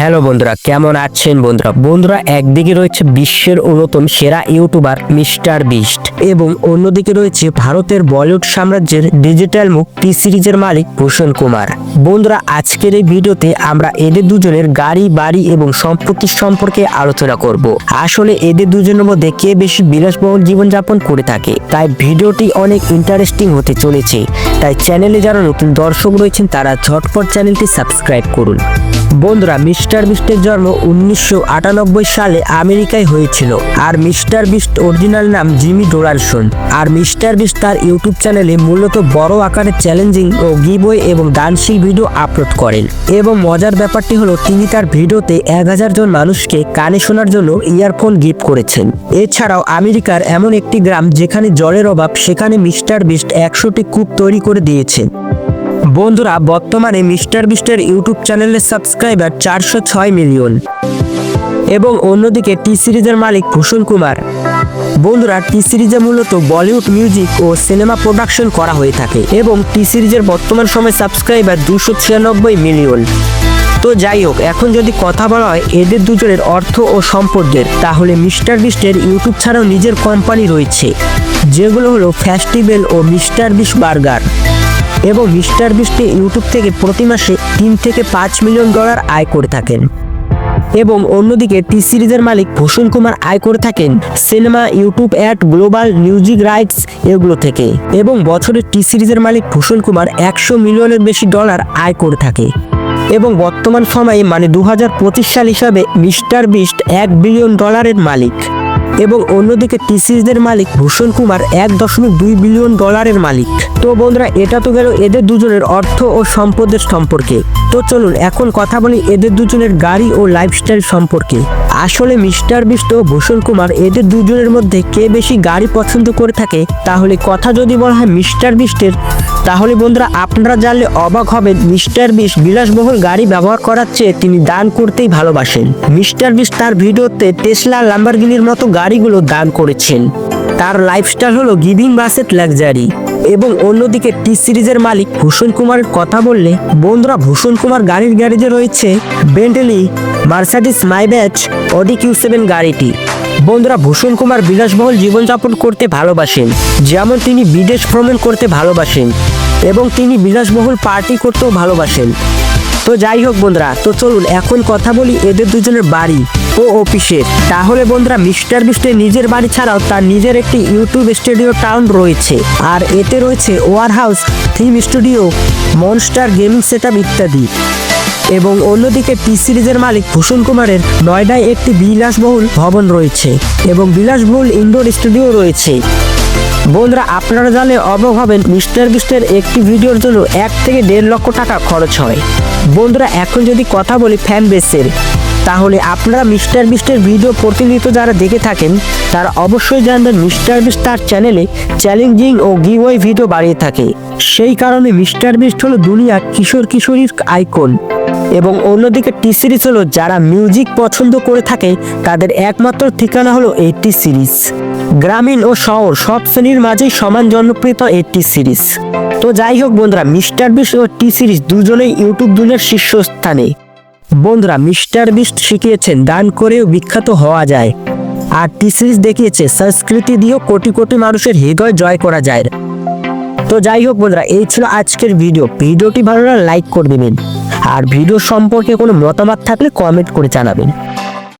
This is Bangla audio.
হ্যালো বন্ধুরা, কেমন আছেন বন্ধুরা? বন্ধুরা, একদিকে রয়েছে বিশ্বের অন্যতম সেরা ইউটিউবার মিস্টার বিস্ট এবং অন্যদিকে রয়েছে ভারতের বলিউড সাম্রাজ্যের ডিজিটাল মুখ টি সিরিজের মালিক ভূষণ কুমার। বন্ধুরা, আজকের এই ভিডিওতে আমরা এদের দুজনের গাড়ি, বাড়ি এবং সম্পত্তি সম্পর্কে আলোচনা করব। আসলে এদের দুজনের মধ্যে কে বেশি বিলাসবহুল জীবনযাপন করে থাকে? তাই ভিডিওটি অনেক ইন্টারেস্টিং হতে চলেছে। তাই চ্যানেলে যারা নতুন দর্শক রয়েছেন, তারা ঝটপট চ্যানেলটি সাবস্ক্রাইব করুন। বন্ধুরা, মিস্টার বিস্টের জন্ম উনিশশো আটানব্বই সালে আমেরিকায় হয়েছিল। আর মিস্টার বিস্ট অরিজিনাল নাম জিমি ডোনাল্ডসন আর মিস্টার বিস্ট তার ইউটিউব চ্যানেলে মূলত বড় আকারে চ্যালেঞ্জিং ও গিবই এবং ডান্সিং ভিডিও আপলোড করেন। এবং মজার ব্যাপারটি হলো, তিনি তার ভিডিওতে এক হাজার জন মানুষকে কানে শোনার জন্য ইয়ারফোন গিফট করেছেন। এছাড়াও আমেরিকার এমন একটি গ্রাম যেখানে জলের অভাব, সেখানে মিস্টার বিস্ট একশোটি কূপ তৈরি করে দিয়েছেন। বন্ধুরা, বর্তমানে মিস্টার বিস্টের ইউটিউব চ্যানেলের সাবস্ক্রাইবার চারশো ছয় মিলিয়ন। এবং অন্যদিকে টি সিরিজের মালিক ভূষণ কুমার। বন্ধুরা, টি সিরিজে মূলত বলিউড মিউজিক ও সিনেমা প্রোডাকশন করা হয়ে থাকে এবং টি সিরিজের বর্তমান সময় সাবস্ক্রাইবার দুশো ছিয়ানব্বই মিলিয়ন। তো যাই হোক, এখন যদি কথা বলা হয় এদের দুজনের অর্থ ও সম্পদের, তাহলে মিস্টার বিস্টের ইউটিউব ছাড়াও নিজের কোম্পানি রয়েছে, যেগুলো হলো ফেস্টিভ্যাল ও মিস্টার বিশ বার্গার। এবং মিস্টার বিস্টে ইউটিউব থেকে প্রতি মাসে তিন থেকে পাঁচ মিলিয়ন ডলার আয় করে থাকেন। এবং অন্যদিকে টি সিরিজের মালিক ভূষণ কুমার আয় করে থাকেন cinema, YouTube ad, global, music rights এগুলো থেকে। এবং বছরে টি সিরিজের মালিক ভূষণ কুমার একশো মিলিয়নের বেশি ডলার আয় করে থাকে। এবং বর্তমান সময়ে মানে দু হাজার পঁচিশ সাল হিসাবে মিস্টার বিস্ট এক বিলিয়ন ডলারের মালিক। এবং অন্যদিকে টি সিরিজের মালিক ভূষণ কুমার এক দশমিক দুই বিলিয়ন ডলারের মালিক। তো বন্ধুরা, এটা তো গেল এদের দুজনের অর্থ ও সম্পদের সম্পর্কে। তো চলুন, এখন কথা বলি এদের দুজনের গাড়ি ও লাইফস্টাইল সম্পর্কে। আসলে মিস্টার বিস্ট ও ভূষণ কুমার এদের দুজনের মধ্যে কে বেশি গাড়ি পছন্দ করে থাকে, তাহলে কথা যদি বলা হয় মিস্টার বিস্টের তাহলে বন্ধুরা আপনারা জানলে অবাক হবেন, মিস্টার বিশ বিলাসবহুল গাড়ি ব্যবহার করার চেয়ে তিনি দান করতেই ভালোবাসেন। মিস্টার বিশ তার ভিডিওতে টেসলা লাম্বারগিনির মতো গাড়িগুলো দান করেছেন। তার লাইফস্টাইল হলো গিভিং বাসেট লাক্সারি এবং অন্যদিকে টি সিরিজের মালিক ভূষণ কুমারের কথা বললে, বন্ধুরা ভূষণ কুমার গাড়ির গ্যারেজে রয়েছে Bentley Mercedes Maybach Audi Q seven গাড়িটি। বন্ধুরা ভূষণ কুমার বিলাসবহুল জীবনযাপন করতে ভালোবাসেন, যেমন তিনি বিদেশ ভ্রমণ করতে ভালোবাসেন। এবং তিনি বিলাসবহুল পার্টি করতেও ভালোবাসেন। তো যাই হোক বন্ধুরা, তো চলুন এখন কথা বলি এদের দুজনের বাড়ি ও অফিসের। তাহলে বন্ধুরা, মিস্টার বিস্টের নিজের বাড়ি ছাড়াও তার নিজের একটি ইউটিউব স্টুডিও টাউন রয়েছে। আর এতে রয়েছে war house, theme studio, monster gaming set ইত্যাদি। এবং অন্যদিকে টি সিরিজের মালিক ভূষণ কুমারের নয়ডায় একটি বিলাসবহুল ভবন রয়েছে এবং বিলাসবহুল ইনডোর স্টুডিও রয়েছে। বন্ধুরা, আপনারা জানলে অবাক হবেন, মিস্টার বিস্টের একটি ভিডিওর জন্য এক থেকে দেড় লক্ষ টাকা খরচ হয়। বন্ধুরা, এখন যদি কথা বলি ফ্যান বেসের তাহলে আপনারা মিস্টার বিস্টের ভিডিও প্রতিনিয়ত যারা দেখে থাকেন, তারা অবশ্যই জানবেন মিস্টার বিস্ট তার চ্যানেলে চ্যালেঞ্জিং ও গিওয়াই ভিডিও বাড়িয়ে থাকে। সেই কারণে মিস্টার বিস্ট হলো দুনিয়ার কিশোর কিশোরীর আইকন এবং অন্যদিকে টি সিরিজ হলো যারা মিউজিক পছন্দ করে থাকে, তাদের একমাত্র ঠিকানা হলো এই টি সিরিজ। গ্রামীণ ও শহর সব শ্রেণির মাঝেই সমান জনপ্রিয়তা এই টি সিরিজ। তো যাই হোক বন্ধুরা, মিস্টার বিশ ও টি সিরিজ দুজনেই ইউটিউব দুনিয়ার শীর্ষস্থানে। বন্ধুরা, মিস্টার বিস্ট শিখিয়েছেন, দান করেও বিখ্যাত হওয়া যায়। আর টি সিরিজ দেখিয়েছে, সংস্কৃতি দিয়েও কোটি কোটি মানুষের হৃদয় জয় করা যায়। তো যাই হোক বন্ধুরা, এই ছিল আজকের ভিডিও। ভিডিওটি ভালো লাইক করে দেবেন। আর ভিডিও সম্পর্কে কোনো মতামত থাকলে কমেন্ট করে জানাবেন।